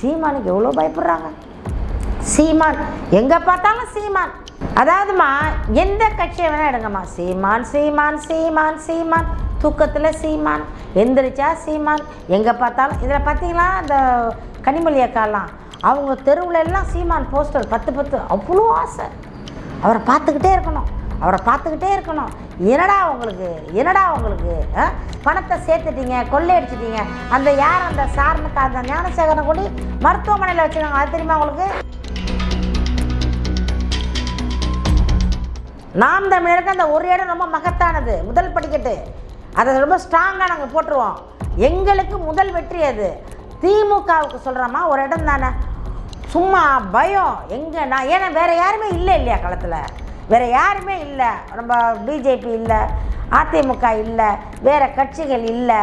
சீமானுக்கு எவ்வளோ பயப்படுறாங்க? சீமான் எங்கே பார்த்தாலும் சீமான். அதாவதுமா எந்த கட்சியை வேணால் எடுங்கம்மா. சீமான் சீமான் சீமான் சீமான். தூக்கத்தில் சீமான் எந்திரிச்சா சீமான். எங்கே பார்த்தாலும் இதில் பார்த்தீங்களா இந்த கனிமொழி அக்காலாம் அவங்க தெருவுல எல்லாம் சீமான் போஸ்டர் பத்து பத்து. அவ்வளோ ஆசை. அவரை பார்த்துக்கிட்டே இருக்கணும். அவரை பார்த்துக்கிட்டே இருக்கணும். என்னடா உங்களுக்கு? என்னடா உங்களுக்கு? ஆ? பணத்தை சேர்த்துட்டீங்க கொள்ளையடிச்சிட்டீங்க. அந்த யார் அந்த சாரனுக்கு அந்த ஞானசேகரனை கொண்டு மருத்துவமனையில் வச்சுருக்காங்க. அது தெரியுமா உங்களுக்கு? நாம் தமிழருக்கு அந்த ஒரு இடம் ரொம்ப மகத்தானது. முதல் படிக்கட்டு. அதை ரொம்ப ஸ்ட்ராங்காக நாங்கள் போட்டுருவோம். எங்களுக்கு முதல் வெற்றி அது. திமுகவுக்கு சொல்கிறோமா ஒரு இடம் தானே. சும்மா பயம். எங்கே நான் ஏன்னா வேறு யாருமே இல்லை இல்லையா களத்தில்? வேறு யாருமே இல்லை. நம்ம பிஜேபி இல்லை அதிமுக இல்லை வேறு கட்சிகள் இல்லை.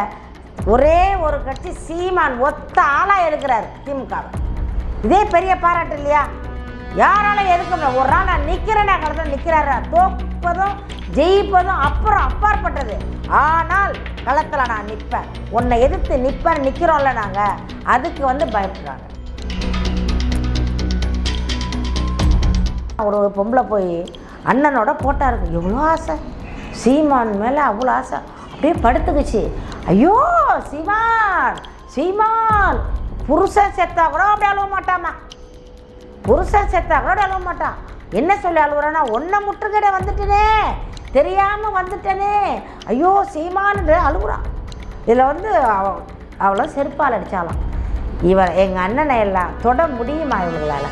ஒரே ஒரு கட்சி சீமான் ஒத்த ஆளாக எடுக்கிறார் திமுகவை. இதே பெரிய பாராட்டு இல்லையா? யாராலும் எதுக்க ஒரு நாள் நான் நிற்கிறேன் களத்தில் நிற்கிறாரு தோப்பதும் ஜெயிப்பதும் அப்புறம் அப்பாற்பட்டது. ஆனால் களத்தில் நான் நிற்பேன் உன்னை எதிர்த்து நிற்பேன் நிற்கிறோம்ல நாங்கள் அதுக்கு வந்து பயப்படுறாங்க. ஒரு பொம்பளை போய் அண்ணனோட போட்டா இருக்கு எவ்வளோ ஆசை. சீமான் மேலே அவ்வளோ ஆசை. அப்படியே படுத்துக்குச்சு. ஐயோ சீமான் சீமான். புருஷன் செத்தா கூட அப்படி அழுவ மாட்டாமா? புருஷன் செத்தா கூட அழுவ மாட்டான் என்ன சொல்லி அழுவுறானா ஒன்றை முற்றுகிட வந்துட்டேனே. தெரியாமல் வந்துட்டேனே. ஐயோ சீமான்னு அழுகுறான் இதில் வந்து அவ அவ்வளோ செருப்பால் அடித்தாலாம் இவர் எங்கள் அண்ணனை எல்லாம் தொட முடியுமா இவங்களால்?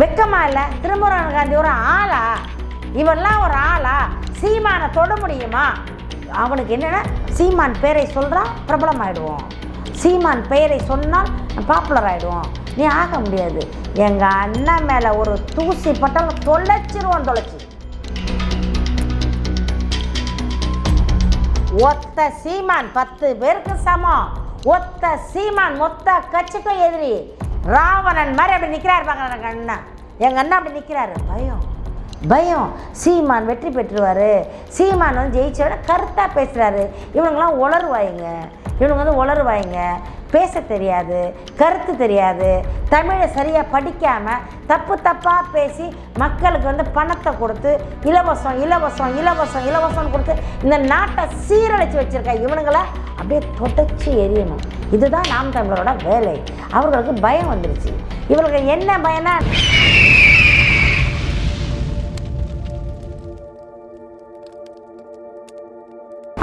வெக்கமா இல்லை? திருமுருகன் காந்தி ஒரு ஆளா? இவெல்லாம் ஒரு ஆளா? சீமானை தொட முடியுமா? அவனுக்கு என்னென்னா சீமான் பேரை சொல்கிறான் பிரபலம் ஆகிடுவோம் சீமான் பெயரை சொன்னால் பாப்புலர் ஆகிடுவோம் நீ ஆக முடியாது. எங்கள் அண்ணன் மேலே ஒரு தூசி பட்டாலும் தொலைச்சிருவோம் தொலைச்சி. ஒத்த சீமான் பத்து பேருக்கு சமம். ஒத்த சீமான் மொத்த கட்சிக்கும் எதிரி. ராவணன் மாதிரி அப்படி நிற்கிறாரு பாருங்க எங்கள் அண்ணன். எங்கள் அண்ணன் அப்படி நிற்கிறாரு பயம். பயம். சீமான் வெற்றி பெற்றுவார். சீமான் வந்து ஜெயிச்சோட கருத்தாக பேசுகிறாரு இவனுங்களாம் உளருவாயுங்க இவனுங்க வந்து உளருவாயுங்க பேச தெரியாது கருத்து தெரியாது. தமிழை சரியாக படிக்காமல் தப்பு தப்பாக பேசி மக்களுக்கு வந்து பணத்தை கொடுத்து இலவசம் இலவசம் இலவசம் இலவசம்னு கொடுத்து இந்த நாட்டை சீரழித்து வச்சுருக்க இவனுங்களை அப்படியே தொடச்சி எரியணும். இதுதான் நாம் தமிழரோட வேலை. அவர்களுக்கு பயம் வந்துருச்சு. இவர்களுக்கு என்ன பயனா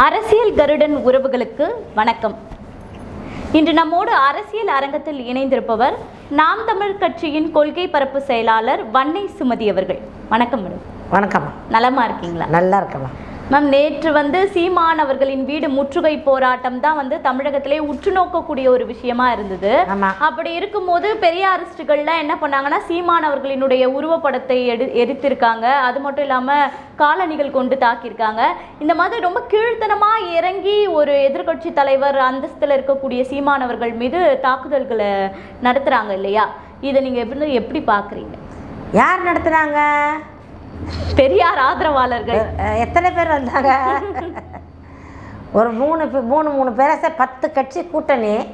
அரசியல் கருடன் உறவுகளுக்கு வணக்கம். இன்று நம்மோடு அரசியல் அரங்கத்தில் இணைந்திருப்பவர் நாம் தமிழ் கட்சியின் கொள்கை பரப்பு செயலாளர் வன்னை சுமதி அவர்கள். வணக்கம் மேடம். வணக்கம்மா நலமா இருக்கீங்களா? நல்லா இருக்கம்மா. மேம் நேற்று வந்து சீமான் அவர்களின் வீடு முற்றுகை போராட்டம் தான் வந்து தமிழகத்திலே உற்று நோக்கக்கூடிய ஒரு விஷயமா இருந்தது. அப்படி இருக்கும்போது பெரியாரிஸ்டுகள்லாம் என்ன பண்ணாங்கன்னா சீமான் அவர்களினுடைய உருவப்படத்தை எடு எரித்திருக்காங்க. அது மட்டும் இல்லாம காலணிகள் கொண்டு தாக்கியிருக்காங்க. இந்த மாதிரி ரொம்ப கீழ்த்தனமா இறங்கி ஒரு எதிர்க்கட்சி தலைவர் அந்தஸ்துல இருக்கக்கூடிய சீமான் அவர்கள் மீது தாக்குதல்களை நடத்துறாங்க இல்லையா? இதை நீங்க எப்படி எப்படி பாக்குறீங்க? யார் நடத்துனாங்க பெரியார் ஆதரவாளர்கள். எத்தனை பேர் வந்தாங்க? ஒரு மூணு மூணு மூணு பேரை. சே- பத்து கட்சி கூட்டணி.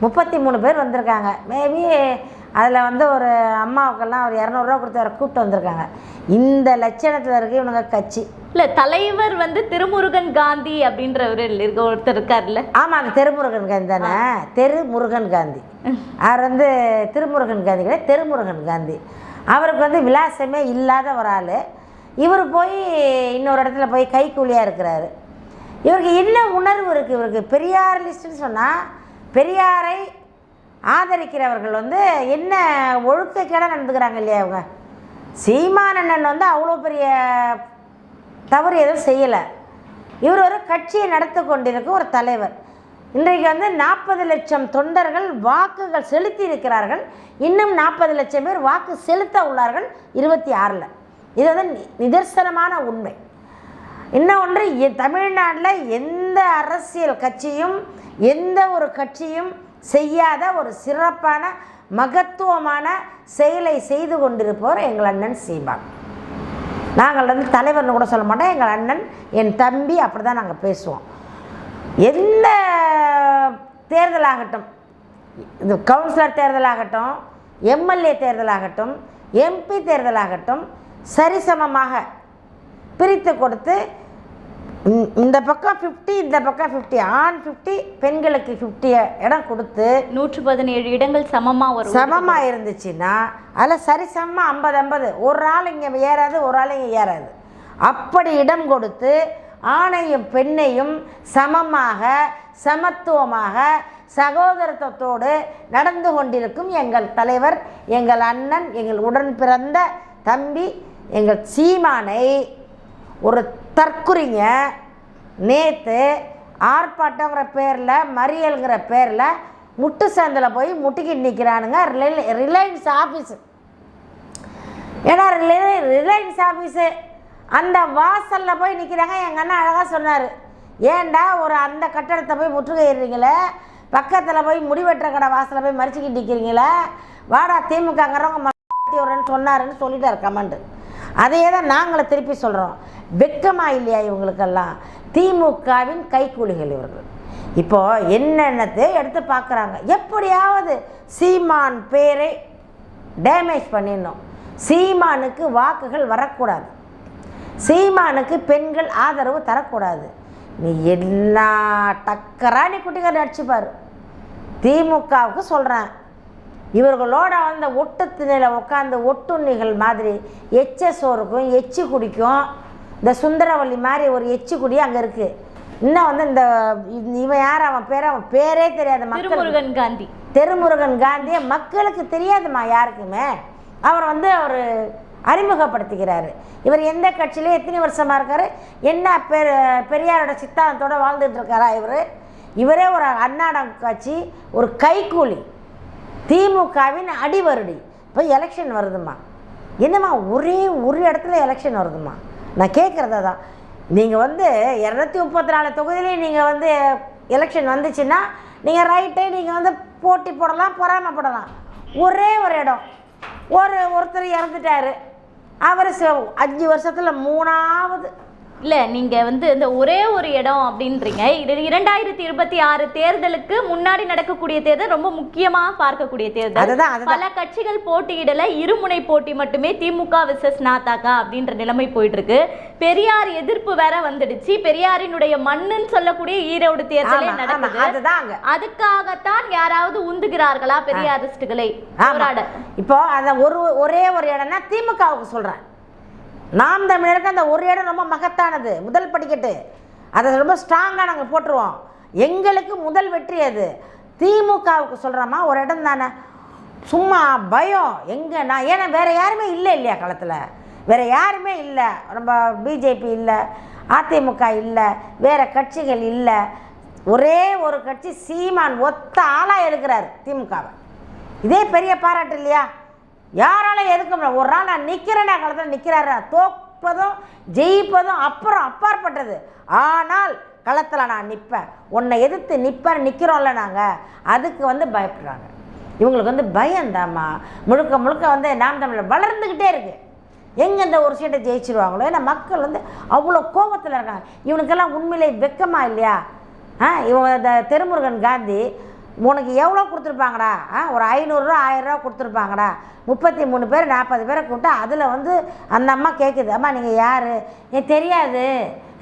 முப்பத்தி மூணு பேர் வந்திருக்காங்க. மேபி அதில் வந்து ஒரு அம்மாவுக்கெல்லாம் ஒரு இரநூறுவா கொடுத்து வர கூப்பிட்டு வந்திருக்காங்க. இந்த லட்சணத்தில் இருக்கு இவனுங்க கட்சி. இல்ல தலைவர் வந்து திருமுருகன் காந்தி அப்படின்றவர் ஒருத்தர் இருக்கார்ல ஆமாம் அந்த தெருமுருகன் காந்தி தானே. தெருமுருகன் காந்தி. அவர் வந்து திருமுருகன் காந்தி கிடையாது தெருமுருகன் காந்தி. அவருக்கு வந்து விலாசமே இல்லாத ஒரு ஆள். இவர் போய் இன்னொரு இடத்துல போய் கைக்கூலியாக இருக்கிறாரு. இவருக்கு என்ன உணர்வு இருக்குது இவருக்கு பெரியார் லிஸ்ட்டுன்னு சொன்னால் பெரியாரை ஆதரிக்கிறவர்கள் வந்து என்ன ஒழுக்கக்கேடாக நடந்துக்கிறாங்க இல்லையா அவங்க சீமானண்ணன் வந்து அவ்வளோ பெரிய தவறு எதுவும் செய்யலை. இவர் ஒரு கட்சியை நடத்தி கொண்டிருக்கும் ஒரு தலைவர். இன்றைக்கு வந்து நாற்பது லட்சம் தொண்டர்கள் வாக்குகள் செலுத்தி இருக்கிறார்கள். இன்னும் நாற்பது லட்சம் பேர் வாக்கு செலுத்த உள்ளார்கள் இருபத்தி ஆறில். இது வந்து நிதர்சனமான உண்மை. இன்னொன்று தமிழ்நாட்டில் எந்த அரசியல் கட்சியும் எந்த ஒரு கட்சியும் செய்யாத ஒரு சிறப்பான மகத்துவமான செயலை செய்து கொண்டிருப்பவர் எங்கள் அண்ணன் சீமான். நாங்கள் வந்து தலைவர்னு கூட சொல்ல மாட்டோம். எங்கள் அண்ணன் என் தம்பி அப்படி தான் நாங்கள் பேசுவோம். எந்த தேர்தலாகட்டும் இது கவுன்சிலர் தேர்தலாகட்டும் எம்எல்ஏ தேர்தலாகட்டும் எம்பி தேர்தலாகட்டும் சரிசமமாக பிரித்து கொடுத்து இந்த- பக்கம் ஃபிஃப்டி இந்த பக்கம் ஃபிஃப்டி ஆண் ஃபிஃப்டி பெண்களுக்கு ஃபிஃப்டி இடம் கொடுத்து நூற்று பதினேழு இடங்கள் சமமா வரும் சமமாக இருந்துச்சுன்னா அதில் சரிசமமாக ஐம்பது ஐம்பது ஒரு ஆள் இங்கே ஏறாது ஒரு ஆள் இங்கே ஏறாது. அப்படி இடம் கொடுத்து ஆணையும் பெண்ணையும் சமமாக சமத்துவமாக சகோதரத்துவத்தோடு நடந்து கொண்டிருக்கும் எங்கள் தலைவர் எங்கள் அண்ணன் எங்கள் உடன் பிறந்த தம்பி எங்கள் சீமானை ஒரு தற்குறிங்க நேற்று ஆர்ப்பாட்டங்கிற பேரில் மறியல்ங்கிற பேரில் முட்டு சந்தில் போய் முட்டிக்கிட்டு நிற்கிறானுங்க ரிலை ரிலையன்ஸ் ஆஃபீஸு ஏன்னா ரிலை- ரிலையன்ஸ் ஆஃபீஸு அந்த வாசலில் போய் நிற்கிறாங்க எங்கள் அண்ணன் அழகாக சொன்னார். ஏன்டா ஒரு அந்த கட்டடத்தை போய் முற்றுகையிடுறீங்களே? பக்கத்தில் போய் முடிவெட்டுற கடை வாசலில் போய் மறிச்சுக்கிட்டு நிற்கிறீங்களே வாடா திமுகங்கிறவங்க வரேன்னு சொன்னாருன்னு சொல்லிட்டார் கமெண்ட். அதையே தான் நாங்களும் திருப்பி சொல்கிறோம் வெக்கமா இல்லையா இவங்களுக்கெல்லாம்? திமுகவின் கைக்கூலிகள் இவர்கள். இப்போது என்னென்னத்தை எடுத்து பார்க்குறாங்க? எப்படியாவது சீமான் பேரை டேமேஜ் பண்ணிடணும். சீமானுக்கு வாக்குகள் வரக்கூடாது. சீமானுக்கு பெண்கள் ஆதரவு தரக்கூடாது. நீ எல்லா டக்கரா நீ குட்டிக்கார அடிச்சுப்பாரு திமுகவுக்கு சொல்கிறேன் இவர்களோட அந்த ஒட்டு திணையில் உட்காந்து ஒட்டுண்ணிகள் மாதிரி எச்ச சோறுக்கும் எச்சி குடிக்கும். இந்த சுந்தரவல்லி மாதிரி ஒரு எச்சி குடி அங்கே இருக்குது இன்னும் வந்து இந்த இவன் யார்? அவன் பேர்? அவன் பேரே தெரியாத மக்கள் திருமுருகன் காந்தி. தெருமுருகன் காந்தியை மக்களுக்கு தெரியாதுமா யாருக்குமே. அவர் வந்து அவர் அறிமுகப்படுத்துகிறார். இவர் எந்த கட்சியிலே எத்தனை வருஷமாக இருக்கார்? என்ன பெரு பெரியாரோட சித்தாந்தத்தோட வாழ்ந்துட்டுருக்காரா இவர்? இவரே ஒரு அண்ணாடம் கட்சி ஒரு கைக்கூலி திமுகவின் அடிவருடி. இப்போ எலெக்ஷன் வருதுமா என்னம்மா ஒரே ஒரு இடத்துல எலெக்ஷன் வருதுமா நான் கேட்குறத தான் நீங்கள் வந்து இரநூத்தி முப்பத்தி நாலு தொகுதியிலையும் நீங்கள் வந்து எலெக்ஷன் வந்துச்சுன்னா நீங்கள் ரைட்டு நீங்கள் வந்து போட்டி போடலாம் பொறாமப்படலாம் ஒரே ஒரு இடம். ஒரு ஒருத்தர் இறந்துட்டார். அவர் அஞ்சு வருஷத்தில் மூணாவது இல்ல நீங்க வந்து இந்த ஒரே ஒரு இடம் அப்படின்றீங்க. இது இரண்டாயிரத்தி இருபத்தி ஆறு தேர்தலுக்கு முன்னாடி நடக்கக்கூடிய தேர்தல் ரொம்ப முக்கியமா பார்க்கக்கூடிய தேர்தல். பல கட்சிகள் போட்டியிடல இருமுனை போட்டி மட்டுமே திமுக விசஸ் நாத்தாக்கா அப்படின்ற நிலைமை போயிட்டு இருக்கு பெரியார் எதிர்ப்பு வேற வந்துடுச்சு. பெரியாரினுடைய மண்ணுன்னு சொல்லக்கூடிய ஈரோடு தேர்தலே நடக்குது. அங்க. அதுக்காகத்தான் யாராவது உந்துகிறார்களா பெரியாரிஸ்டுகளை. போராட. இப்போ அந்த ஒரு ஒரே ஒரு இடம்னா திமுகவுக்கு சொல்கிறேன் நாம் தமிழருக்கு அந்த ஒரு இடம் ரொம்ப மகத்தானது. முதல் படிக்கட்டு. அதை ரொம்ப ஸ்ட்ராங்காக நாங்கள் போட்டுருவோம். எங்களுக்கு முதல் வெற்றி அது. திமுகவுக்கு சொல்கிறோமா ஒரு இடம் தானே. சும்மா பயம். எங்கே நான் ஏன்னா வேறு யாருமே இல்லை இல்லையா களத்தில். வேறு யாருமே இல்லை. நம்ம பிஜேபி இல்லை அதிமுக இல்லை வேறு கட்சிகள் இல்லை. ஒரே ஒரு கட்சி சீமான் ஒத்த ஆளாக இருக்கிறார் திமுகவை. இதே பெரிய பாராட்டு இல்லையா? யாரால எதுக்க முடியல ஒரு நாள் நான் நிற்கிறேன் காலத்தில் நிற்கிறாரு தோப்பதும் ஜெயிப்பதும் அப்புறம் அப்பாற்பட்டது. ஆனால் களத்தில் நான் நிற்பேன் உன்னை எதிர்த்து நிற்பேன் நிற்கிறோம்ல நாங்கள் அதுக்கு வந்து பயப்படுறாங்க. இவங்களுக்கு வந்து பயந்தாம்மா. முழுக்க முழுக்க வந்து நாம் தமிழர் வளர்ந்துக்கிட்டே இருக்கு. எங்கே இந்த ஒரு சீட்டை ஜெயிச்சிருவாங்களோ? ஏன்னா மக்கள் வந்து அவ்வளோ கோபத்தில் இருக்காங்க. இவனுக்கெல்லாம் உண்மையிலே வெக்கமா இல்லையா? ஆ இவன் இந்த திருமுருகன் காந்தி உனக்கு எவ்வளோ கொடுத்துருப்பாங்கடா? ஆ ஒரு ஐநூறுரூவா ஆயிரரூவா கொடுத்துருப்பாங்கடா. முப்பத்தி மூணு பேர் நாற்பது பேரை கூப்பிட்டா அதில் வந்து அந்த அம்மா கேட்குது அம்மா நீங்கள் யார்? எனக்கு தெரியாது.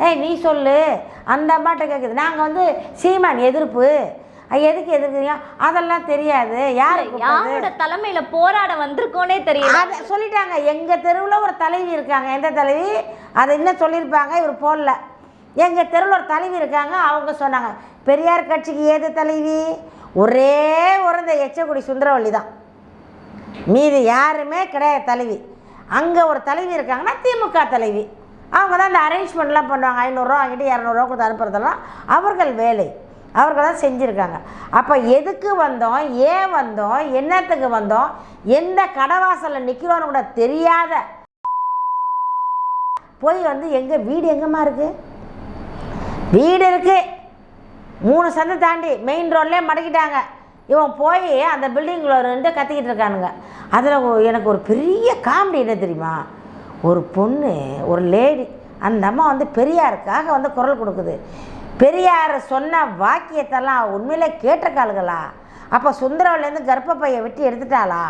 ஏய் நீ சொல்லு. அந்த அம்மாட்ட கேட்குது நாங்கள் வந்து சீமான் எதிர்ப்பு. எதுக்கு எதிர்க்கிறீங்க? அதெல்லாம் தெரியாது. யார் யாரோட தலைமையில போராட வந்திருக்கோனே தெரியல. அதை சொல்லிட்டாங்க. எங்கள் தெருவில் ஒரு தலைவி இருக்காங்க. எந்த தலைவி? அதை இன்னும் சொல்லியிருப்பாங்க. இவர் போடல. எங்கள் தெருவில் ஒரு தலைவி இருக்காங்க. அவங்க சொன்னாங்க. பெரியார் கட்சிக்கு ஏது தலைவி? ஒரே ஒரு இந்த எச்சக்குடி சுந்தரவள்ளி தான். மீதி யாருமே கிடையாது தலைவி. அங்கே ஒரு தலைவி இருக்காங்கன்னா திமுக தலைவி. அவங்க தான் இந்த அரேஞ்ச்மெண்ட்லாம் பண்ணுவாங்க. ஐநூறுரூவா வாங்கிட்டு இரநூறுவா கொடுத்து அனுப்புறதெல்லாம் அவர்கள் வேலை. அவர்கள் தான் செஞ்சுருக்காங்க. அப்போ எதுக்கு வந்தோம்? ஏன் வந்தோம்? என்னத்துக்கு வந்தோம்? எந்த கடவாசலில் நிற்கிறோன்னு கூட தெரியாத போய் வந்து எங்கே வீடு எங்கேம்மா இருக்குது வீடு இருக்குது மூணு சந்தை தாண்டி மெயின் ரோட்லேயே மடக்கிட்டாங்க. இவன் போய் அந்த பில்டிங்கில் நின்று கத்திக்கிட்டு இருக்கானுங்க. அதில் எனக்கு ஒரு பெரிய காமெடி என்ன தெரியுமா? ஒரு பொண்ணு ஒரு லேடி அந்த அம்மா வந்து பெரியாருக்காக வந்து குரல் கொடுக்குது. பெரியார் சொன்ன வாக்கியத்தெல்லாம் உண்மையிலே கேட்ட கால்களா அப்போ சுந்தரவல்லேருந்து கர்ப்பப்பையை வெட்டி எடுத்துட்டாளா?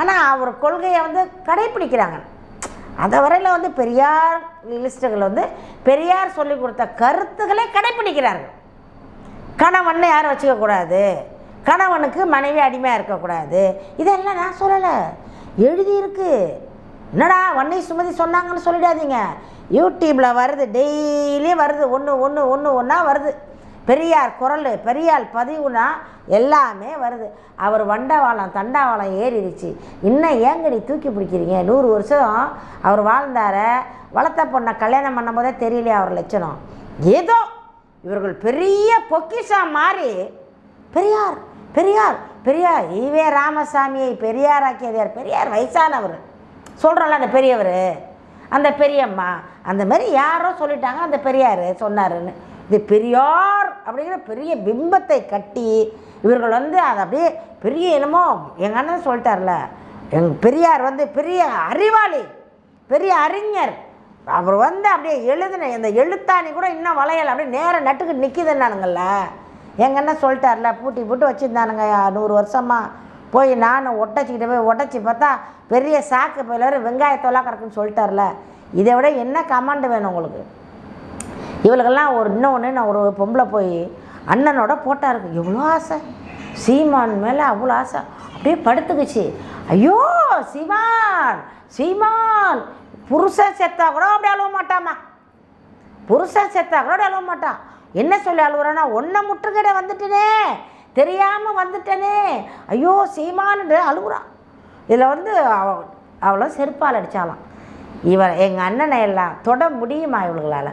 ஆனால் அவர் கொள்கையை வந்து கடைப்பிடிக்கிறாங்க. அதை வரையில் வந்து பெரியார் லிஸ்ட்டுகள் வந்து பெரியார் சொல்லி கொடுத்த கருத்துக்களை கடைப்பிடிக்கிறார்கள். கணவன் யாரும் வச்சுக்கக்கூடாது கணவனுக்கு மனைவி அடிமையாக இருக்கக்கூடாது இதெல்லாம் நான் சொல்லலை. எழுதியிருக்கு. என்னடா வன்னி சுமதி சொன்னாங்கன்னு சொல்லிடாதீங்க. யூடியூப்பில் வருது டெய்லியும் வருது. ஒன்று ஒன்று ஒன்று ஒன்றா வருது. பெரியார் குரல் பெரியார் பதிவுனா எல்லாமே வருது. அவர் வண்டவாளம் தண்டாவாளம் ஏறிடுச்சு. இன்னும் ஏங்கடி தூக்கி பிடிக்கிறீங்க? நூறு வருஷம் அவர் வாழ்ந்தார. வளர்த்த பொண்ணை கல்யாணம் பண்ணும்போதே தெரியலையா அவர் லட்சணம்? ஏதோ இவர்கள் பெரிய பொக்கிஷா மாறி பெரியார் பெரியார் பெரியார். ஈவே ராமசாமியை பெரியாராக்கியதார் பெரியார் வயசானவர். சொல்கிறோம்ல அந்த பெரியவர். அந்த பெரியம்மா. அந்த மாதிரி யாரோ சொல்லிட்டாங்க அந்த பெரியார் சொன்னாருன்னு. இது பெரியார் அப்படிங்கிற பெரிய பிம்பத்தை கட்டி இவர்கள் வந்து அதை அப்படியே பெரிய என்னமோ எங்கள் அண்ணன் சொல்லிட்டார்ல எங் பெரியார் வந்து பெரிய அறிவாளி பெரிய அறிஞர். அவர் வந்து அப்படியே எழுதின இந்த எழுத்தாணி கூட இன்னும் வளையல். அப்படியே நேரம் நட்டுக்கு நிற்கிதுன்னானுங்கள எங்கள் என்ன சொல்லிட்டார்ல பூட்டி பூட்டி வச்சுருந்தானுங்க நூறு வருஷமாக போய் நான் ஒட்டச்சிக்கிட்டு போய் ஒட்டச்சி பார்த்தா பெரிய சாக்கு பயில வெங்காயத்தோலாம் கிடக்குன்னு சொல்லிட்டார்ல. இதை விட என்ன கமாண்டு வேணும் உங்களுக்கு? இவளுக்கெல்லாம் ஒரு இன்னொன்று நான் ஒரு பொம்பளை போய் அண்ணனோட போட்டா இருக்கு. எவ்வளோ ஆசை. சீமான் மேலே அவ்வளோ ஆசை. அப்படியே படுத்துக்குச்சு. ஐயோ சீமான் சீமான். புருஷன் செத்தா கூட அப்படி அழுவ மாட்டாமா புருஷன் செத்தா கூட அப்படி அழுவ மாட்டான் என்ன சொல்லி அழுவுறானா ஒன்றை முற்றுகையிட வந்துட்டேனே தெரியாமல் வந்துட்டேனே. ஐயோ சீமான்னு அழுகுறான் இதில் வந்து அவ அவ்வளோ செருப்பால் அடித்தாலாம் இவன் எங்கள் அண்ணனை எல்லாம் தொட முடியுமா இவளுகளால்?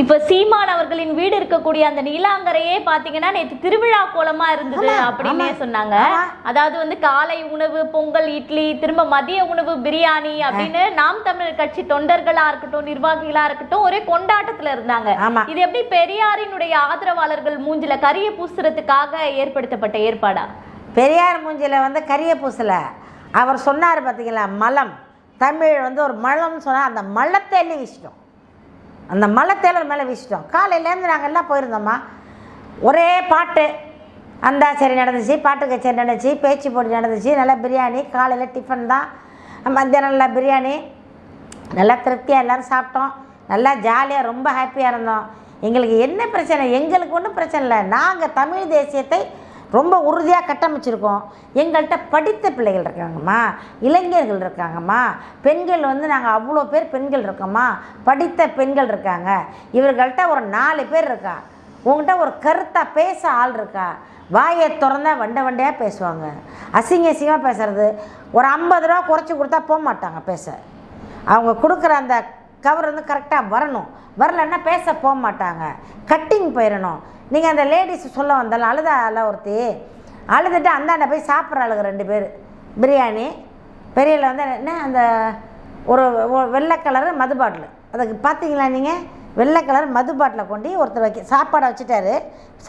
இப்ப சீமான் அவர்களின் வீடு இருக்கக்கூடிய அந்த நீலாங்கரையே பாத்தீங்கன்னா நேற்று திருவிழா கோலமா இருந்தது அப்படின்னே. சொன்னாங்க. அதாவது வந்து காலை உணவு பொங்கல் இட்லி திரும்ப மதிய உணவு பிரியாணி அப்படின்னு நாம் தமிழர் கட்சி தொண்டர்களா இருக்கட்டும் நிர்வாகிகளா இருக்கட்டும் ஒரே கொண்டாட்டத்துல இருந்தாங்க. ஆமா. இது எப்படி பெரியாரினுடைய ஆதரவாளர்கள் மூஞ்சில கரிய பூசுறதுக்காக ஏற்படுத்தப்பட்ட ஏற்பாடா? பெரியார் மூஞ்சில வந்து கரிய பூசல. அவர் சொன்னார் பார்த்தீங்களா மலம். தமிழ் வந்து ஒரு மலம்னு சொன்னால் அந்த மலத்தேலி வீசிட்டோம். அந்த மலை தேலர் மேலே வீசிட்டோம். காலையிலேருந்து நாங்கள் எல்லாம் போயிருந்தோம்மா. ஒரே பாட்டு. அந்தாச்சேரி நடந்துச்சு பாட்டு கச்சேரி நடந்துச்சு பேச்சு போட்டி நடந்துச்சு நல்லா பிரியாணி காலையில் டிஃபன் தான் மத்தியானம் நல்லா பிரியாணி நல்லா திருப்தியாக எல்லோரும் சாப்பிட்டோம். நல்லா ஜாலியாக ரொம்ப ஹாப்பியாக இருந்தோம். எங்களுக்கு என்ன பிரச்சனை? எங்களுக்கு ஒன்றும் பிரச்சனை இல்லை. நாங்கள் தமிழ் தேசியத்தை ரொம்ப உறுதியாக கட்டமைச்சிருக்கோம். எங்கள்கிட்ட படித்த பிள்ளைகள் இருக்காங்கம்மா. இளைஞர்கள் இருக்காங்கம்மா. பெண்கள் வந்து நாங்கள் அவ்வளோ பேர் பெண்கள் இருக்கோம்மா. படித்த பெண்கள் இருக்காங்க. இவர்கள்ட்ட ஒரு நாலு பேர் இருக்கா? உங்கள்கிட்ட ஒரு கருத்தாக பேச ஆள் இருக்கா? வாயை திறந்தா வண்டை வண்டையாக பேசுவாங்க. அசிங்க அசிங்கமாக பேசுறது. ஒரு ஐம்பது ரூபா குறைச்சி கொடுத்தா போக மாட்டாங்க பேச. அவங்க கொடுக்குற அந்த கவர் வந்து கரெக்டாக வரணும். வரலன்னா பேச போக மாட்டாங்க. கட்டிங் போயிடணும் நீங்கள் அந்த லேடிஸ் சொல்ல வந்தாலும் அழுதா ஒருத்தி அழுதுட்டு அந்தாண்ட போய் சாப்பிட்ற ஆளுங்க ரெண்டு பேர். பிரியாணி பெரியல வந்து என்ன அந்த ஒரு வெள்ளை கலரு மது பாட்டில். அதுக்கு பார்த்தீங்களா நீங்கள் வெள்ளை கலர் மது பாட்டில் கொண்டு ஒருத்தர் வைக்க சாப்பாடை வச்சுட்டாரு.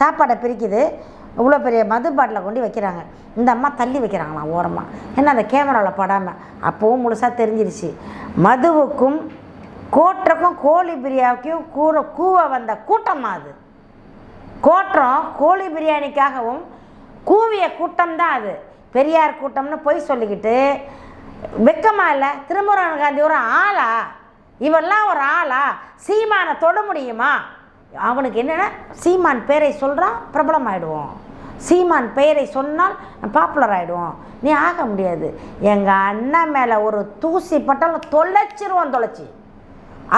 சாப்பாடை பிரிக்குது. இவ்வளோ பெரிய மது பாட்டிலை கொண்டு வைக்கிறாங்க. இந்த அம்மா தள்ளி வைக்கிறாங்களாம் ஓரமாக ஏன்னா அந்த கேமராவில் படாமல் அப்போவும் முழுசாக தெரிஞ்சிருச்சு. மதுவுக்கும் கோட்டுக்கும் கோழி பிரியாவுக்கும் கூற கூவ வந்த கூட்டமாக அது? கோற்றம் கோழி பிரியாணிக்காகவும் கூவிய கூட்டம் தான் அது. பெரியார் கூட்டம்னு பொய் சொல்லிக்கிட்டு வெக்கமா இல்லை திருமுருகன் காந்தி ஒரு ஆளா? இவெல்லாம் ஒரு ஆளா? சீமானை தொட முடியுமா? அவனுக்கு என்னென்னா? சீமான் பேரை சொல்கிறான் பிரபலமாயிடுவோம். சீமான் பெயரை சொன்னால் பாப்புலர் ஆகிடுவோம் நீ ஆக முடியாது. எங்கள் அண்ணன் மேலே ஒரு தூசி பட்டாலும் தொலைச்சிருவோம் தொலைச்சி.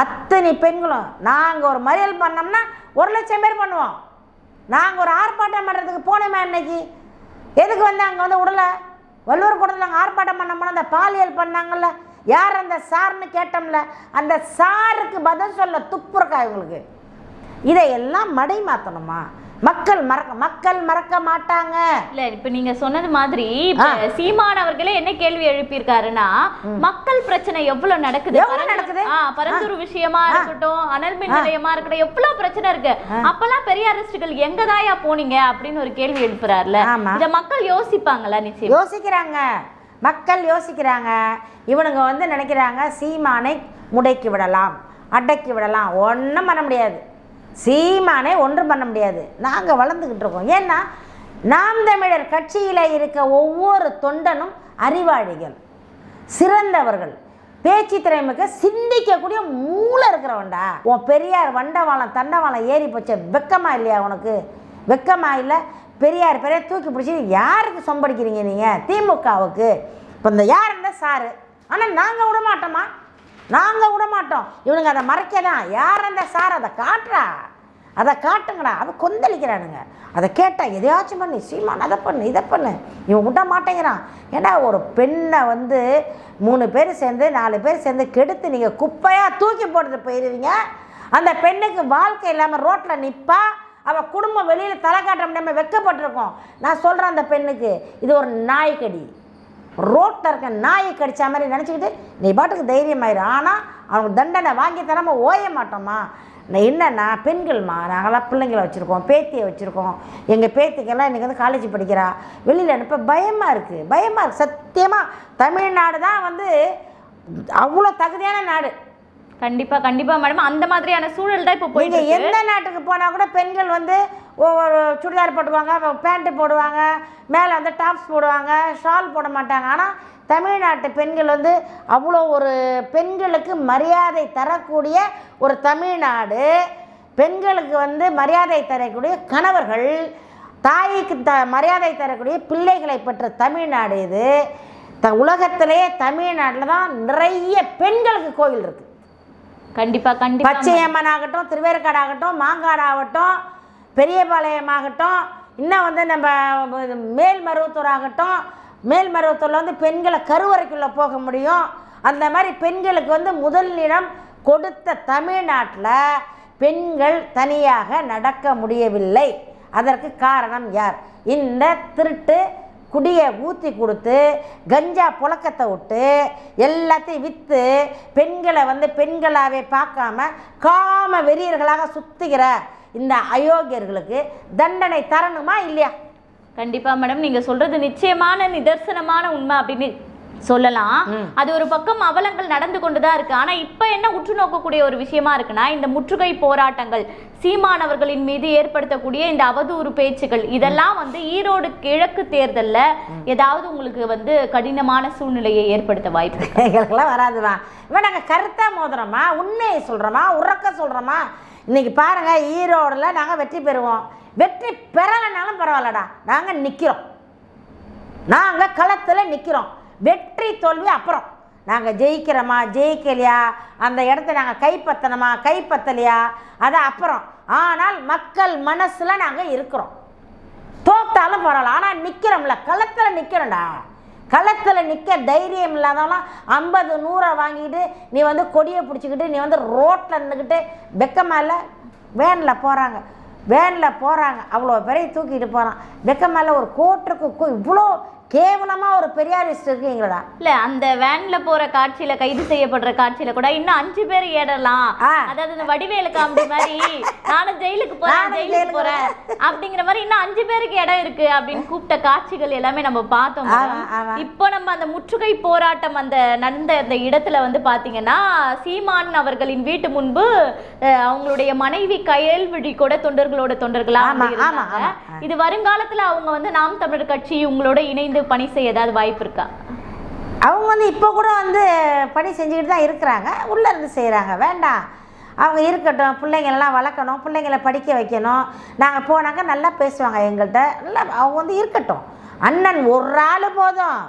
அத்தனை பெண்களும் நாங்கள் ஒரு மறியல் பண்ணோம்னா ஒரு லட்சம் பேர் பண்ணுவோம். நாங்கள் ஒரு ஆர்ப்பாட்டம் பண்ணுறதுக்கு போனோமே அன்னைக்கு எதுக்கு வந்து அங்கே வந்து விடலை வள்ளுவர் கூடத்தில் நாங்கள் ஆர்ப்பாட்டம் பண்ணோம்னா அந்த பாலியல் பண்ணாங்கல்ல? யார் அந்த சார்னு கேட்டோம்ல? அந்த சாருக்கு பதில் சொல்ல துப்புறக்கா இவங்களுக்கு? இதையெல்லாம் மடை மாற்றணுமா மக்கள் மறக்க மக்கள் மறக்க மாட்டாங்க. இல்ல இப்ப நீங்க சொன்னது மாதிரி சீமான் அவர்களே என்ன கேள்வி எழுப்பியிருக்காருன்னா மக்கள் பிரச்சனை எவ்வளவு நடக்குது? எவ்வளவு நடக்குது? பரந்தூர் விஷயமா இருக்கட்டும் அனல் மின் நிலையமா இருக்கட்டும் எவ்வளவு பிரச்சனை இருக்கு? அப்பெல்லாம் பெரியாரிஸ்டுகள் எங்கதாயா போனீங்க? அப்படின்னு ஒரு கேள்வி எழுப்புறாருல. இத மக்கள் யோசிப்பாங்களா நிச்சயம்? யோசிக்கிறாங்க. மக்கள் யோசிக்கிறாங்க. இவனுங்க வந்து நினைக்கிறாங்க சீமானை முடக்கி விடலாம் அடக்கி விடலாம். ஒன்றும் பண்ண முடியாது. சீமானே ஒன்றும் பண்ண முடியாது. நாங்கள் வளர்ந்துக்கிட்டு இருக்கோம். ஏன்னா நாம் தமிழர் கட்சியில் இருக்க ஒவ்வொரு தொண்டனும் அறிவாளிகள் சிறந்தவர்கள். பேச்சு திறமைக்கு சிந்திக்கக்கூடிய மூளை இருக்கிறவன்டா. உன் பெரியார் வண்டவாளம் தண்டவாளம் ஏறி போச்ச வெக்கமா இல்லையா உனக்கு? வெக்கமா இல்லை? பெரியார் பெரிய தூக்கி பிடிச்சி யாருக்கு சொம்படிக்கிறீங்க நீங்கள் திமுகவுக்கு. இப்போ இந்த யார் இருந்தால் சாரு? ஆனால் நாங்கள் விட மாட்டோமா நாங்கள் விட மாட்டோம் இவனுங்க அதை மறைக்க தான் யார் அந்த சார்? அதை காட்டுறா. அதை காட்டுங்கடா அது கொந்தளிக்கிறானுங்க. அதை கேட்டால் எதையாச்சும் பண்ணு சீமான் அதை பண்ணு இதை பண்ணு. இவன் விட மாட்டேங்கிறான். ஏன்னா ஒரு பெண்ணை வந்து மூணு பேர் சேர்ந்து நாலு பேர் சேர்ந்து கெடுத்து நீங்கள் குப்பையாக தூக்கி போட்டுட்டு போயிடுவீங்க அந்த பெண்ணுக்கு வாழ்க்கை இல்லாமல் ரோட்டில் நிற்பா அவள் குடும்பம் வெளியில் தலை காட்ட முடியாமல் வெக்கப்பட்டிருக்கோம். நான் சொல்கிறேன் அந்த பெண்ணுக்கு இது ஒரு நாய்க்கடி. ரோட்டில் இருக்க நாயை கடித்த மாதிரி நினச்சிக்கிட்டு நீ பாட்டுக்கு தைரியமாயிரு. ஆனால் அவங்க தண்டனை வாங்கி தராமல் ஓய மாட்டோமா? என்னன்னா பெண்கள்மா நாங்களாம் பிள்ளைங்களை வச்சுருக்கோம் பேத்தியை வச்சுருக்கோம். எங்கள் பேத்திக்கெல்லாம் இன்றைக்கி வந்து காலேஜ் படிக்கிறா. வெளியில் அனுப்ப பயமாக இருக்குது பயமாக இருக்குது சத்தியமாக தமிழ்நாடு தான் வந்து அவ்வளோ தகுதியான நாடு. கண்டிப்பா கண்டிப்பா மேடம் அந்த மாதிரியான சூழல் தான் இப்போ போயிட்டு எந்த நாட்டுக்கு போனால் கூட பெண்கள் வந்து ஒவ்வொரு சுடிதார் போட்டுவாங்க பேண்ட்டு போடுவாங்க மேலே வந்து டாப்ஸ் போடுவாங்க ஷால் போட மாட்டாங்க. ஆனால் தமிழ்நாட்டு பெண்கள் வந்து அவ்வளோ ஒரு பெண்களுக்கு மரியாதை தரக்கூடிய ஒரு தமிழ்நாடு. பெண்களுக்கு வந்து மரியாதை தரக்கூடிய கணவர்கள் தாய்க்கு த மரியாதை தரக்கூடிய பிள்ளைகளை பெற்ற தமிழ்நாடு இது. த உலகத்திலேயே தமிழ்நாட்டில் தான் நிறைய பெண்களுக்கு கோவில் இருக்குது கண்டிப்பா கண்டிப்பா. பச்சையம்மன் ஆகட்டும் திருவேற்காடு ஆகட்டும் மாங்காடு ஆகட்டும் பெரியபாளையம் ஆகட்டும் இன்னும் வந்து நம்ம மேல்மருவத்தூர் ஆகட்டும் மேல்மருவத்தூரில் வந்து பெண்களை கருவறைக்குள்ளே போக முடியும். அந்த மாதிரி பெண்களுக்கு வந்து முதல் நிலம் கொடுத்த தமிழ்நாட்டில் பெண்கள் தனியாக நடக்க முடியவில்லை. அதற்கு காரணம் யார்? இந்த திருட்டு குடியை ஊற்றி கொடுத்து கஞ்சா புழக்கத்தை விட்டு எல்லாத்தையும் விற்று பெண்களை வந்து பெண்களாகவே பார்க்காம காம வெறியர்களாக சுற்றுகிற இந்த அயோக்கியர்களுக்கு தண்டனை தரணுமா இல்லையா? கண்டிப்பா மேடம். நீங்க சொல்றது நிச்சயமான நிதர்சனமான உண்மை அப்படின்னு சொல்லலாம். அது ஒரு பக்கம் அவலங்கள் நடந்து கொண்டுதான் இருக்கு. ஆனா இப்ப என்ன உற்று நோக்கக்கூடிய ஒரு விஷயமா இருக்குன்னா இந்த முற்றுகை போராட்டங்கள் சீமானவர்களின் மீது ஏற்படுத்தக்கூடிய இந்த அவதூறு பேச்சுகள் இதெல்லாம் வந்து ஈரோடு கிழக்கு தேர்தல்ல ஏதாவது உங்களுக்கு வந்து கடினமான சூழ்நிலையை ஏற்படுத்த வாய்ப்பு? எங்களுக்கெல்லாம் வராதுமா இவன் நாங்கள் கருத்தாக மோதுறோமா உண்மையை சொல்கிறோமா உறக்க சொல்கிறோமா இன்னைக்கு பாருங்க ஈரோடில் நாங்கள் வெற்றி பெறுவோம். வெற்றி பெறலைனாலும் பரவாயில்லடா. நாங்கள் நிற்கிறோம் நாங்கள் களத்தில் நிற்கிறோம் வெற்றி தோல்வி அப்புறம். நாங்கள் ஜெயிக்கிறோமா? ஜெயிக்கலையா? அந்த இடத்த நாங்கள் கைப்பற்றணுமா? கைப்பற்றலையா? அது அப்புறம். ஆனால் மக்கள் மனசில் நாங்கள் இருக்கிறோம். தோத்தாலும் பரவாயில்ல. ஆனால் நிற்கிறோம்ல களத்தில் நிற்கிறோம்டா களத்தில் நிற்க தைரியம் இல்லாதவங்களாம் ஐம்பது நூறை வாங்கிட்டு நீ வந்து கொடியை பிடிச்சிக்கிட்டு நீ வந்து ரோட்டில் நின்றுக்கிட்டு இல்லை? வேனில் போகிறாங்க வேனில் போகிறாங்க அவ்வளோ பேரையும் தூக்கிட்டு போகிறான் மேலே ஒரு கோட்டுக்கு இவ்வளோ கேவலமாக ஒரு பெரியாரிஸ்ட் இருக்கீங்களடா இல்ல அந்த வேன்ல போற காட்சியில கைது செய்யப்படுற காட்சியில கூட இன்னும் அஞ்சு பேர் ஏறலாம் ஆ. அதாவது இந்த வடிவேலு காமெடி மாதிரி நானும் ஜெயிலுக்கு நானும் ஜெயிலுக்கு போறேன் அப்படிங்கிற மாதிரி இன்னும் அஞ்சு பேருக்கு இடம் இருக்கு அப்படின்னு கூப்பிட்ட காட்சிகள் எல்லாமே நம்ம பார்த்தோம். இப்போ நம்ம அந்த முற்றுகை போராட்டம் அந்த நடந்த அந்த இடத்துல வந்து பாத்தீங்கன்னா சீமான் அவர்களின் வீட்டு முன்பு அவங்களுடைய மனைவி கயல்விழி கூட தொண்டர்களோட தொண்டர்களா. இது வருங்காலத்துல அவங்க வந்து நாம் தமிழர் கட்சி உங்களோட இணைந்து பணி செய்ய ஏதாவது வாய்ப்பு இருக்கா? அவங்க வந்து இப்போ கூட வந்து பணி செஞ்சுக்கிட்டு தான் இருக்கிறாங்க. உள்ளே இருந்து செய்கிறாங்க வேண்டாம். அவங்க இருக்கட்டும். பிள்ளைங்களெல்லாம் வளர்க்கணும். பிள்ளைங்களை படிக்க வைக்கணும். நாங்கள் போனாக்க நல்லா பேசுவாங்க எங்கள்கிட்ட நல்லா அவங்க வந்து இருக்கட்டும். அண்ணன் ஒரு ஆள் போதும்.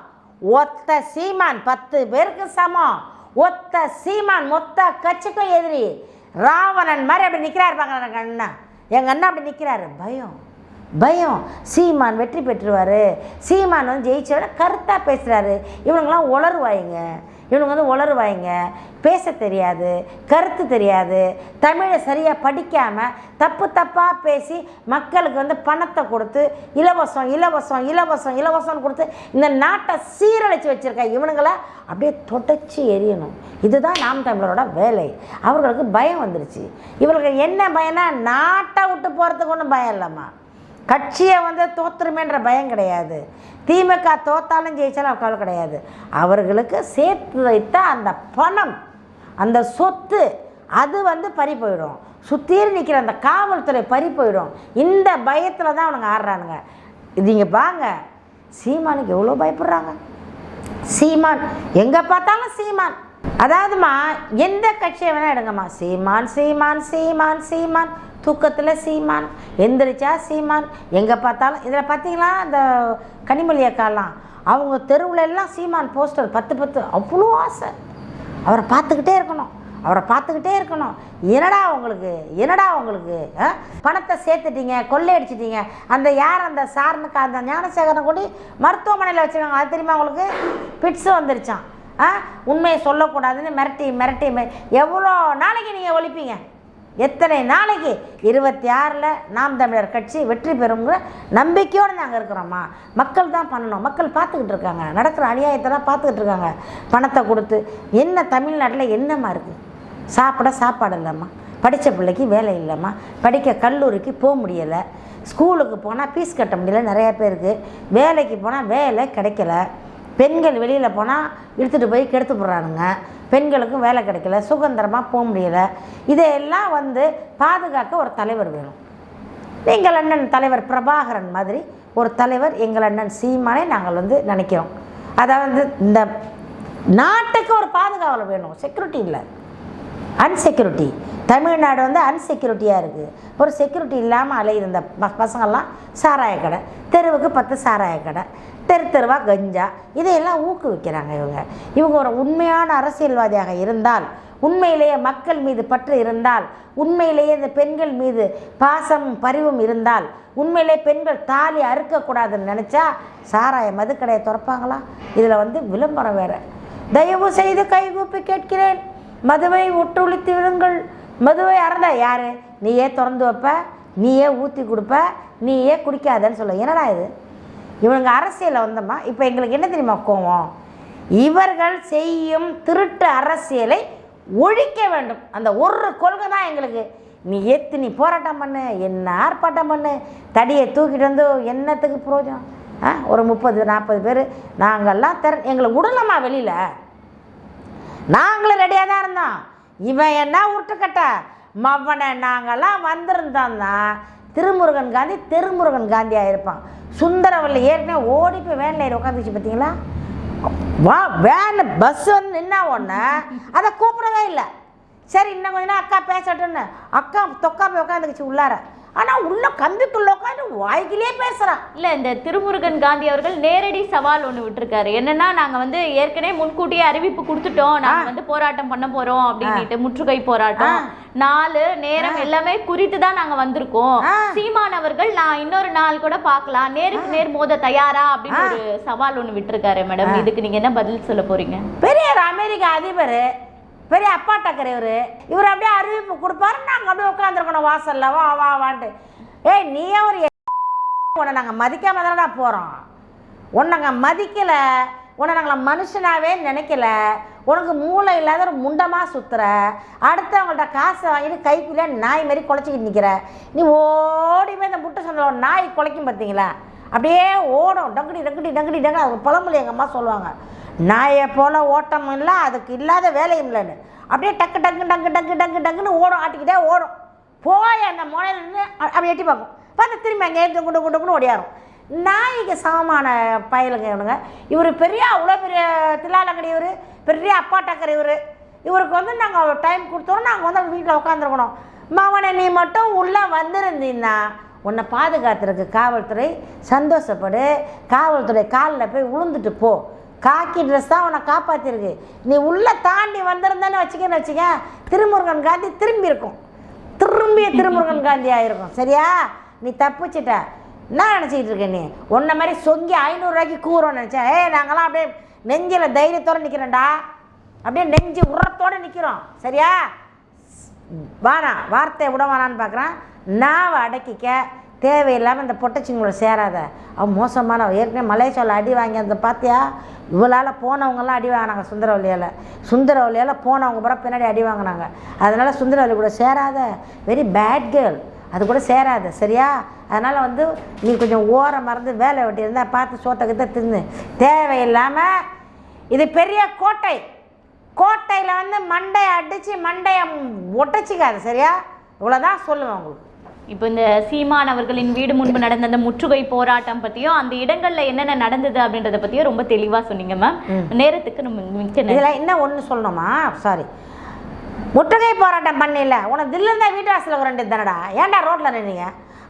ஒத்த சீமான் பத்து பேருக்கு சமம். ஒத்த சீமான் மொத்த கட்சிக்கும் எதிரி. ராவணன் மாதிரி அப்படி நிற்கிறாரு பாருங்க எங்கள் அண்ணன். எங்கள் அண்ணன் அப்படி நிற்கிறாரு பயம். பயம். சீமான் வெற்றி பெற்றுவார். சீமான் வந்து ஜெயிச்சவரை கருத்தாக பேசுகிறாரு இவனுங்களாம் உளருவாய்ங்க இவனுங்க வந்து உளருவாய்ங்க பேச தெரியாது கருத்து தெரியாது. தமிழை சரியாக படிக்காமல் தப்பு தப்பாக பேசி மக்களுக்கு வந்து பணத்தை கொடுத்து இலவசம் இலவசம் இலவசம் இலவசம்னு கொடுத்து இந்த நாட்டை சீரழித்து வச்சுருக்க இவனுங்களை அப்படியே தொடச்சி எரியணும் இதுதான் நாம் தமிழரோட வேலை. அவர்களுக்கு பயம் வந்துருச்சு. இவர்களுக்கு என்ன பயம்னா நாட்டை விட்டு போகிறதுக்கு ஒன்றும் பயம் இல்லைம்மா. கட்சியை வந்து தோத்துருமேன்ற பயம் கிடையாது. திமுக தோத்தாலும் ஜெயிச்சாலும் கவலை கிடையாது. அவர்களுக்கு சேர்த்து வைத்த அந்த பணம் அந்த சொத்து அது வந்து பறி போயிடும். சுத்தீர் நிற்கிற அந்த காவல்துறை பறி போயிடும். இந்த பயத்தில் தான் அவனுங்க ஆடுறானுங்க. நீங்கள் வாங்க சீமானுக்கு எவ்வளோ பயப்படுறாங்க? சீமான். எங்கே பார்த்தாலும் சீமான். அதாவதுமா எந்த கட்சியை வேணால் எடுங்கம்மா. சீமான் சீமான் சீமான் சீமான். தூக்கத்தில் சீமான் எந்திரிச்சா சீமான். எங்கே பார்த்தாலும் இதில் பார்த்தீங்களா இந்த கனிமொழி அக்காலாம் அவங்க தெருவுல எல்லாம் சீமான் போஸ்டர் பத்து பத்து அவ்வளோ ஆசை. அவரை பார்த்துக்கிட்டே இருக்கணும். அவரை பார்த்துக்கிட்டே இருக்கணும். என்னடா உங்களுக்கு என்னடா உங்களுக்கு ஆ? பணத்தை சேர்த்துட்டீங்க கொள்ளையடிச்சிட்டீங்க. அந்த யார் அந்த சார்னுக்கு அந்த ஞானசேகரனை கூடி மருத்துவமனையில் வச்சுருக்காங்க. அது தெரியுமா உங்களுக்கு? பிட்ஸு வந்துருச்சான் ஆ? உண்மையை சொல்லக்கூடாதுன்னு மிரட்டி மிரட்டி எவ்வளோ நாளைக்கு நீங்கள் ஒழிப்பீங்க? எத்தனை நாளைக்கு? இருபத்தி ஆறில் நாம் தமிழர் கட்சி வெற்றி பெறுங்கிற நம்பிக்கையோடு நாங்கள் இருக்கிறோம்மா. மக்கள் தான் பண்ணணும். மக்கள் பார்த்துக்கிட்டு இருக்காங்க. நடக்கிற அநியாயத்தை தான் பார்த்துக்கிட்டு இருக்காங்க. பணத்தை கொடுத்து என்ன தமிழ்நாட்டில் என்னம்மா இருக்குது சாப்பிட சாப்பாடு இல்லைம்மா. படித்த பிள்ளைக்கு வேலை இல்லைம்மா. படிக்க கல்லூரிக்கு போக முடியலை. ஸ்கூலுக்கு போனால் ஃபீஸ் கட்ட முடியல. நிறையா பேருக்கு. வேலைக்கு போனால் வேலை கிடைக்கல. பெண்கள் வெளியில் போனால் இழுத்துட்டு போய் கெடுத்து போடுறானுங்க. பெண்களுக்கும் வேலை கிடைக்கல சுதந்திரமாக போக முடியல. இதையெல்லாம் வந்து பாதுகாக்க ஒரு தலைவர் வேணும். எங்கள் அண்ணன் தலைவர் பிரபாகரன் மாதிரி ஒரு தலைவர் எங்கள் அண்ணன் சீமானே நாங்கள் வந்து நினைக்கிறோம். அதாவது இந்த நாட்டுக்கு ஒரு பாதுகாவலர் வேணும். செக்யூரிட்டி இல்லை. அன்செக்யூரிட்டி தமிழ்நாடு வந்து அன்செக்யூரிட்டியாக இருக்குது ஒரு செக்யூரிட்டி இல்லாமல் அலையிருந்த ப பசங்கள்லாம் சாராய கடை. தெருவுக்கு பத்து சாராய கடை. தெரு தெருவாக கஞ்சா. இதையெல்லாம் ஊக்குவிக்கிறாங்க இவங்க. இவங்க ஒரு உண்மையான அரசியல்வாதியாக இருந்தால் உண்மையிலேயே மக்கள் மீது பற்று இருந்தால் உண்மையிலேயே இந்த பெண்கள் மீது பாசம் பரிவும் இருந்தால் உண்மையிலே பெண்கள் தாலி அறுக்கக்கூடாதுன்னு நினச்சா சாராய மதுக்கடையை திறப்பாங்களா? இதில் வந்து விளம்பரம் வேறு. தயவு செய்து கைகூப்பி கேட்கிறேன். மதுவை ஒட்டுழித்து விடுங்கள். மதுவை அறந்தா யாரு? நீயே திறந்து வைப்ப நீயே ஊற்றி கொடுப்ப நீயே குடிக்காதன்னு சொல்ல. என்னடா இது? இவனுங்க அரசியலில் வந்தோமா? இப்போ எங்களுக்கு என்ன தெரியுமா கோவம்? இவர்கள் செய்யும் திருட்டு அரசியலை ஒழிக்க வேண்டும். அந்த ஒரு கொள்கை தான் எங்களுக்கு. நீ ஏத்து நீ போராட்டம் பண்ணு என்ன ஆர்ப்பாட்டம் பண்ணு? தடியை தூக்கிட்டு வந்து என்னத்துக்கு புரோஜனம்? ஆ ஒரு முப்பது நாற்பது பேர். நாங்கள்லாம் திற எங்களை விடலாமா வெளியில். நாங்களும் ரெடியாக தான் இருந்தோம். இவன் என்ன உருட்டுக்கட்ட? மவனை நாங்கள்லாம் வந்திருந்தோம்னா திருமுருகன் காந்தி திருமுருகன் காந்தியாக இருப்பான். சுந்தரவல்லி ஏற்கனவே ஓடி போய் வேனில் ஏறி உட்காந்துச்சு பார்த்தீங்களா வா வேன் பஸ் வந்து நின்னா உடனே அதை கூப்பிடவே இல்லை. சரி இன்னும் கொஞ்ச நேரம் அக்கா பேசட்டும்னு. அக்கா தொக்கா போய் உட்காந்துக்கிச்சு உள்ளார. ஆனால் உள்ள கம்பிக்குள்ள உட்காந்து வாய்க்கிலே பேசுகிறான் இல்ல இந்த திருமுருகன் காந்தி அவர்கள் நேரடி சவால் ஒண்ணு விட்டுருக்காரு. என்னன்னா நாங்க வந்து ஏற்கனவே முன்கூட்டியே அறிவிப்பு கொடுத்துட்டோம். நாங்க வந்து போராட்டம் பண்ண போறோம் அப்படின்னுட்டு முற்றுகை போராட்டம். நாலு நேரம் எல்லாமே குறித்து தான் நாங்க வந்திருக்கோம். ஆ. சீமான் அவர்கள் நான் இன்னொரு நாள் கூட பார்க்கலாம். நேருக்கு நேர் மோத தயாரா? அப்படின்னு ஒரு சவால் ஒண்ணு விட்டுருக்காரு மேடம். இதுக்கு நீங்க என்ன பதில் சொல்ல போறீங்க? பெரிய ஒரு அமெரிக்க அதிபர் பெரிய அப்பா டக்கர் இவர். இவர் அப்படியே அறிவிப்பு கொடுப்பாரு. நாங்கள் அப்படியே உட்காந்துருக்கணும் வாசல்ல. வா வா வான்ட்டு. ஏய் நீயே ஒரு உன்னை நாங்கள் மதிக்காம தானடா போகிறோம் உன்னை நாங்கள் மதிக்கலை. உன்னை நாங்கள் மனுஷனாகவே நினைக்கல. உனக்கு மூளை இல்லாத ஒரு முண்டமாக சுற்றுற அடுத்தவங்கள்ட்ட காசை வாங்கிட்டு கைக்குள்ளே நாய் மாதிரி குலைச்சிக்கிட்டு நிற்கிற நீ ஓடி போய் இந்த முட்டை சொன்ன நாய் குலைக்கும் பார்த்தீங்களா? அப்படியே ஓடும். டங்குடி டங்குடி டங்குடி டங்கு அது பழமொழி எங்கள் அம்மா சொல்லுவாங்க. நாயை போல் ஓட்டம் இல்லை அதுக்கு இல்லாத வேலையும் இல்லைன்னு. அப்படியே டக்கு டக்கு டக்கு டக்கு டக்கு டக்குன்னு ஓடும் ஆட்டிக்கிட்டே ஓடும். போய் அந்த முனையிலேருந்து நின்று அப்படி எட்டி பார்க்கும். பார்த்தா திரும்பி அங்கே குண்டு குண்டு குண்டு ஓடியாரும். நாய்க்கு சமமான பயலுங்க இவனுங்க. இவர் பெரிய அவ்வளோ பெரிய தில்லாலங்கடி இவர் பெரிய அப்பா டக்கர் இவர். இவருக்கு வந்து நாங்கள் டைம் கொடுத்தோம் நாங்கள் வந்து வீட்டில் உட்காந்துருக்கணும் மவனை நீ மட்டும் உள்ளே வந்திருந்தீன்னா உன்னை பாதுகாத்துருக்கு காவல்துறை சந்தோஷப்படு. காவல்துறை காலில் போய் விழுந்துட்டு போ. காக்கி ட்ரெஸ் தான் உன்னை காப்பாற்றிருக்கு நீ உள்ளே தாண்டி வந்திருந்தேன்னு வச்சுக்கன்னு வச்சுக்க திருமுருகன் காந்தி திரும்பி இருக்கும். திரும்பிய திருமுருகன் காந்தி ஆயிருக்கும். சரியா? நீ தப்பிச்சிட்ட. என்ன நினச்சிக்கிட்டு இருக்க நீ? உன்ன மாதிரி சொங்கி ஐநூறுரூவாய்க்கு கூறோம்னு நினச்சேன். ஏய் நாங்களாம் அப்படியே நெஞ்சில் தைரியத்தோடு நிற்கிறேன்டா அப்படியே நெஞ்சு உரத்தோடு நிற்கிறோம் சரியா? வானா வார்த்தையை விட வானான்னு பார்க்குறான். நாவை அடக்கிக்க தேவையில்லாமல் இந்த பொட்டச்சிங்களோட சேராத. அவன் மோசமான ஏற்கனவே மலேசியாவில் அடி வாங்கி அந்த பார்த்தியா இவளால் போனவங்கெல்லாம் அடி வாங்கினாங்க சுந்தரவல்லியால். சுந்தரவல்லியால் போனவங்க பூரா பின்னாடி அடி வாங்கினாங்க. அதனால் சுந்தரவல்லி கூட சேராத. வெரி பேட் கேர்ள் அது கூட சேராத சரியா? அதனால் வந்து நீ கொஞ்சம் ஓரம் மறந்து வேலை வெட்டி இருந்தால் பார்த்து சோத்தக்கிட்ட தின்னு. தேவையில்லாமல் இது பெரிய கோட்டை. கோட்டையில் வந்து மண்டையை அடித்து மண்டையை ஒட்டச்சிக்காது சரியா? இவ்வளோதான் சொல்லுவேன் உங்களுக்கு. இப்போ இந்த சீமான் அவர்களின் வீடு முன்பு நடந்த அந்த முற்றுகை போராட்டம் பத்தியும் அந்த இடங்கள்ல என்னென்ன நடந்தது அப்படின்றத பத்தியும் ரொம்ப தெளிவா சொன்னீங்க மேம் நேரத்துக்கு நம்ம மிக்க இதில் இன்னும் ஒன்று சொல்லணுமா? சாரி முற்றுகை போராட்டம் பண்ணல. உனக்கு தில்லு இருந்தால் வீட்டு வாசலில் ஒரு ரெண்டு தானடா? ஏன்டா ரோட்டில் நின்னீங்க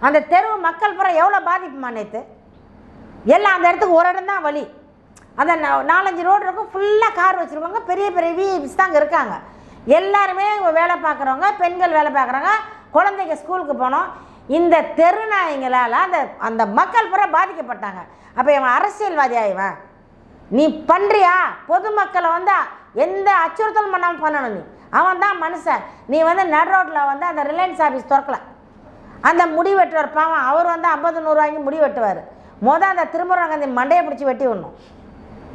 அந்த தெரு மக்கள் பூரா எவ்வளோ பாதிப்புமா நேற்று எல்லாம் அந்த இடத்துக்கு ஒரு இடம் தான் வழி. அந்த நாலஞ்சு ரோடு இருக்கும் ஃபுல்லாக கார் வச்சுருக்கவங்க பெரிய பெரிய விஐபிஸ் தான் அங்கே இருக்காங்க. எல்லாருமே வேலை பார்க்குறவங்க பெண்கள் வேலை பார்க்குறவங்க குழந்தைங்க ஸ்கூலுக்கு போனோம். இந்த தெருநாய்ங்களால் அந்த அந்த மக்கள் பூரா பாதிக்கப்பட்டாங்க. அப்போ இவன் அரசியல்வாதி ஆயிவன் நீ பண்ணுறியா பொதுமக்களை வந்து எந்த அச்சுறுத்தலும் பண்ணாமல் பண்ணணும் நீ. அவன் தான் மனுஷன். நீ வந்து நடு ரோட்டில் வந்து அந்த ரிலையன்ஸ் ஆஃபீஸ் திறக்கல. அந்த முடி வெட்டுவார் பாவம். அவர் வந்து ஐம்பது நூறுரூவாய்க்கு முடி வெட்டுவார். மொதல் அந்த திருமுருகன் மண்டையை பிடிச்சி வெட்டி விடணும்.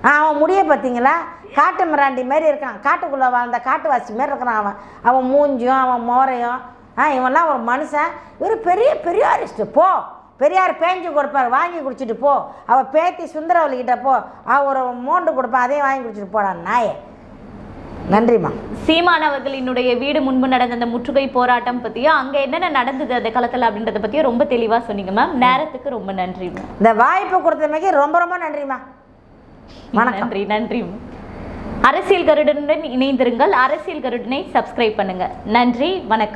ஆ, அவன் முடிய பார்த்தீங்களா காட்டு மிராண்டி மாரி இருக்கான். காட்டுக்குள்ளே வாழ்ந்த காட்டுவாசி மாரி இருக்கிறான் அவன். அவன் மூஞ்சியும் அவன் மோரையும் ஆ இவன்லாம் ஒரு மனுஷன். இவர் பெரிய பெரியாரிஸ்ட்டு போ. பெரியார் பேஞ்சு கொடுப்பார். வாங்கி குடிச்சிட்டு போ. அவள் பேத்தி சுந்தரவல்லி கிட்ட போ. அவ ஒரு மோண்டு கொடுப்பான் அதையும் வாங்கி குடிச்சிட்டு போடா நாயே. நன்றிம்மா. சீமான் அவர்களினுடைய வீடு முன்பு நடந்த அந்த முற்றுகை போராட்டம் பத்தியும் அங்க என்னென்ன நடந்தது அந்த களத்துல அப்படின்றத பத்தியும் ரொம்ப தெளிவா சொன்னீங்க மேம் நேரத்துக்கு ரொம்ப நன்றி மேம் இந்த வாய்ப்பு கொடுத்தமைக்கு ரொம்ப ரொம்ப நன்றிம்மா. வணக்கம். நன்றி நன்றி மேம் அரசியல் கருடனுடன் இணைந்திருங்கள். அரசியல் கருடனை சப்ஸ்கிரைப் பண்ணுங்க. நன்றி வணக்கம்.